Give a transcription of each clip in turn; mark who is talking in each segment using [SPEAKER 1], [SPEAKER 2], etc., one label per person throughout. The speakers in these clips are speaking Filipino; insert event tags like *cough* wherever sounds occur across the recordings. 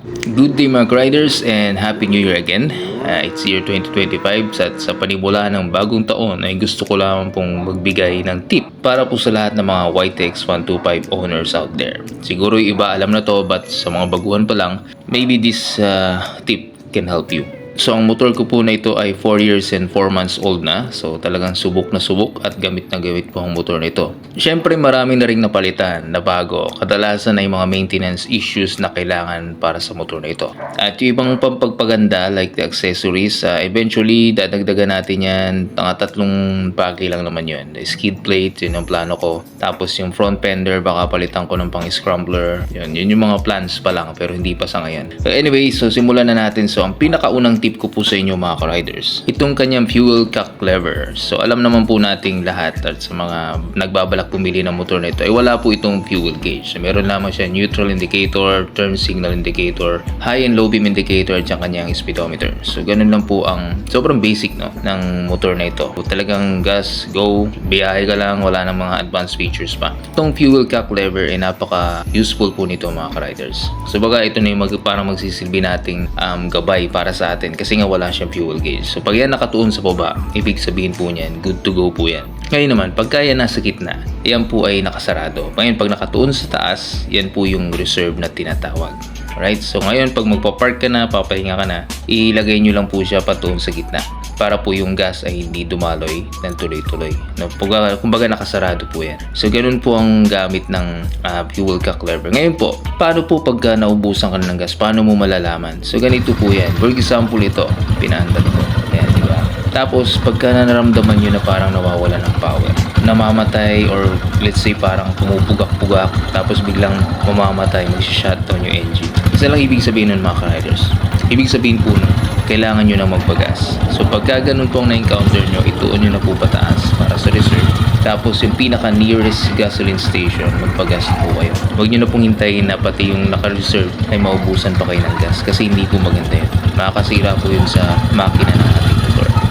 [SPEAKER 1] Good day mga riders and Happy New Year again. Uh, it's year 2025 sa, sa panibula ng bagong taon ay gusto ko lang pong magbigay ng tip para po sa lahat ng mga YTX 125 owners out there. Siguro iba alam na to but sa mga baguhan pa lang, maybe this uh, tip can help you. So ang motor ko po na ito ay 4 years and 4 months old na. So talagang subok na subok at gamit na gamit po ang motor na ito. Siyempre marami na rin napalitan na bago. Kadalasan ay mga maintenance issues na kailangan para sa motor na ito. At yung ibang pampagpaganda like the accessories, uh, eventually dadagdagan natin yan. Mga tatlong bagay lang naman yun. The skid plate, yun ang plano ko. Tapos yung front fender, baka palitan ko ng pang scrambler. Yun, yun yung mga plans pa lang pero hindi pa sa ngayon. So anyway, so simulan na natin. So ang pinakaunang tip ko po sa inyo mga ka-riders. Itong kanyang fuel cock lever. So alam naman po nating lahat at sa mga nagbabalak pumili ng motor na ito ay wala po itong fuel gauge. Meron lamang siya neutral indicator, turn signal indicator, high and low beam indicator at yung kanyang speedometer. So ganun lang po ang sobrang basic no ng motor na ito. Kung talagang gas, go, biyahe ka lang, wala nang mga advanced features pa. Itong fuel cock lever ay napaka useful po nito mga ka-riders. So baga ito na yung mag, parang magsisilbi nating um, gabay para sa atin kasi nga wala siyang fuel gauge. So pag yan nakatuon sa baba, ibig sabihin po niyan, good to go po yan. Ngayon naman, pagka yan nasa gitna, yan po ay nakasarado. Ngayon, pag nakatuon sa taas, yan po yung reserve na tinatawag. Alright, so ngayon pag magpa-park ka na, papahinga ka na, ilagay nyo lang po siya patuon sa gitna para po yung gas ay hindi dumaloy ng tuloy-tuloy. No, kumbaga, nakasarado po yan. So ganun po ang gamit ng ah, fuel cock lever. Ngayon po, paano po pagka naubusan ka ng gas? Paano mo malalaman? So ganito po yan. For example ito, pinaandad ko. Ayan, di ba? Tapos pagka naramdaman nyo na parang nawawala ng power, namamatay or let's say parang pumupugak-pugak tapos biglang mamamatay, mag-shutdown yung engine. Isa lang ibig sabihin nun mga riders. Ibig sabihin po nun, kailangan nyo na magpagas. So pagka ganun po ang na-encounter nyo, ituon nyo na po pataas para sa reserve. Tapos yung pinaka nearest gasoline station, magpagas po kayo. Huwag nyo na pong hintayin na pati yung naka-reserve ay maubusan pa kayo ng gas kasi hindi po maganda yun. Makakasira po yun sa makina ng motor.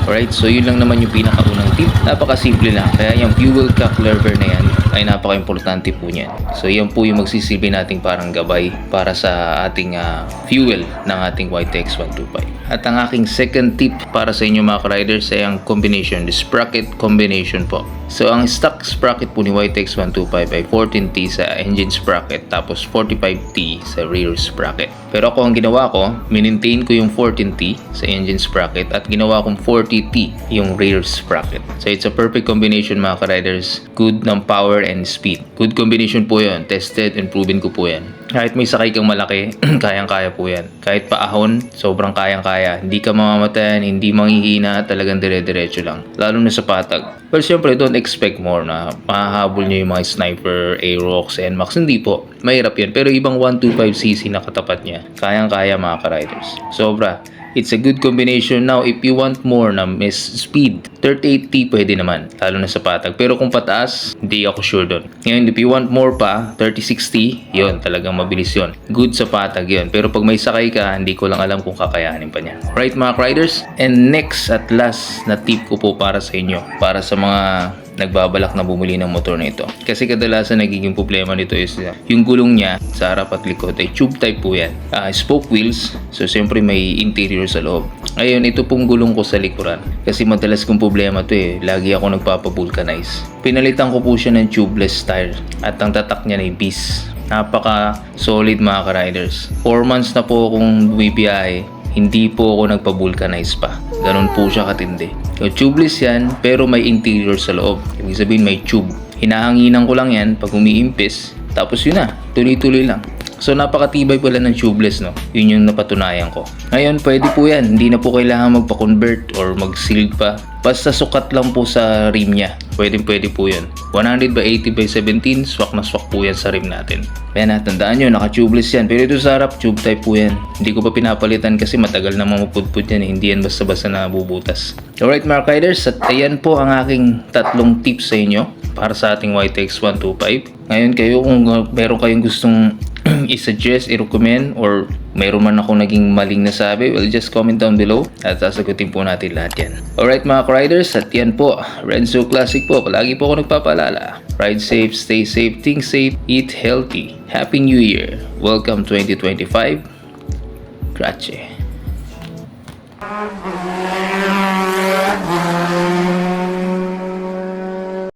[SPEAKER 1] Alright, so yun lang naman yung pinakaunang tip. Napakasimple lang. Kaya yung fuel cock lever na yan ay napaka-importante po niyan. So yan po yung magsisilbi nating parang gabay para sa ating ah, fuel ng ating YTX 125. At ang aking second tip para sa inyo mga riders ay ang combination, the sprocket combination po. So ang stock sprocket po ni YTX 125 ay 14T sa engine sprocket tapos 45T sa rear sprocket. Pero ako ang ginawa ko, minintain ko yung 14T sa engine sprocket at ginawa kong 40T yung rear sprocket. So it's a perfect combination mga ka-riders. Good ng power and speed. Good combination po yun. Tested and proven ko po yan. Kahit may sakay kang malaki, *clears throat* kayang-kaya po yan. Kahit paahon, sobrang kayang-kaya. Hindi ka mamamatayan, hindi manghihina, talagang dire-diretso lang. Lalo na sa patag. Well, syempre, don't expect more na mahahabol nyo yung mga sniper, Aerox, NMAX. Hindi po. Mahirap yan. Pero ibang 125cc na katapat niya, kayang-kaya mga ka-riders. Sobra. It's a good combination. Now, if you want more na miss speed, 38T pwede naman, lalo na sa patag. Pero kung pataas, hindi ako sure doon. Ngayon, if you want more pa, 36T, yun, talagang mabilis yun. Good sa patag yun. Pero pag may sakay ka, hindi ko lang alam kung kakayanin pa niya. Right mga riders? And next at last na tip ko po para sa inyo, para sa mga nagbabalak na bumili ng motor na ito. Kasi kadalasan nagiging problema nito is uh, yung gulong niya sa harap at likod ay tube type po yan. Ah, spoke wheels, so siyempre may interior sa loob. Ngayon, ito pong gulong ko sa likuran. Kasi madalas kong problema to eh. Lagi ako nagpapavulcanize. Pinalitan ko po siya ng tubeless tire at ang tatak niya ay bis. Napaka solid mga ka-riders. 4 months na po akong bumibiyahe hindi po ako nagpa-vulcanize pa. Ganun po siya katindi. So, tubeless yan, pero may interior sa loob. Ibig sabihin may tube. Hinahanginan ko lang yan pag umiimpis. Tapos yun na, tuloy-tuloy lang. So napakatibay pala ng tubeless no. Yun yung napatunayan ko. Ngayon pwede po yan. Hindi na po kailangan magpa-convert or mag-sealed pa. Basta sukat lang po sa rim niya. Pwede pwede po yun. 100 by 80 by 17, swak na swak po yan sa rim natin. Kaya natandaan nyo, naka-tubeless yan. Pero ito sa harap, tube type po yan. Hindi ko pa pinapalitan kasi matagal na mamupudpud yan. eh. Hindi yan basta-basta nabubutas. Alright mga riders, at ayan po ang aking tatlong tips sa inyo para sa ating YTX 125. Ngayon kayo kung uh, meron kayong gustong i-suggest, i-recommend, or mayroon man ako naging maling nasabi, well, just comment down below at sasagutin po natin lahat yan. Alright mga riders, at yan po, Renzo Classic po. Palagi po ako nagpapaalala. Ride safe, stay safe, think safe, eat healthy. Happy New Year! Welcome 2025. Grazie.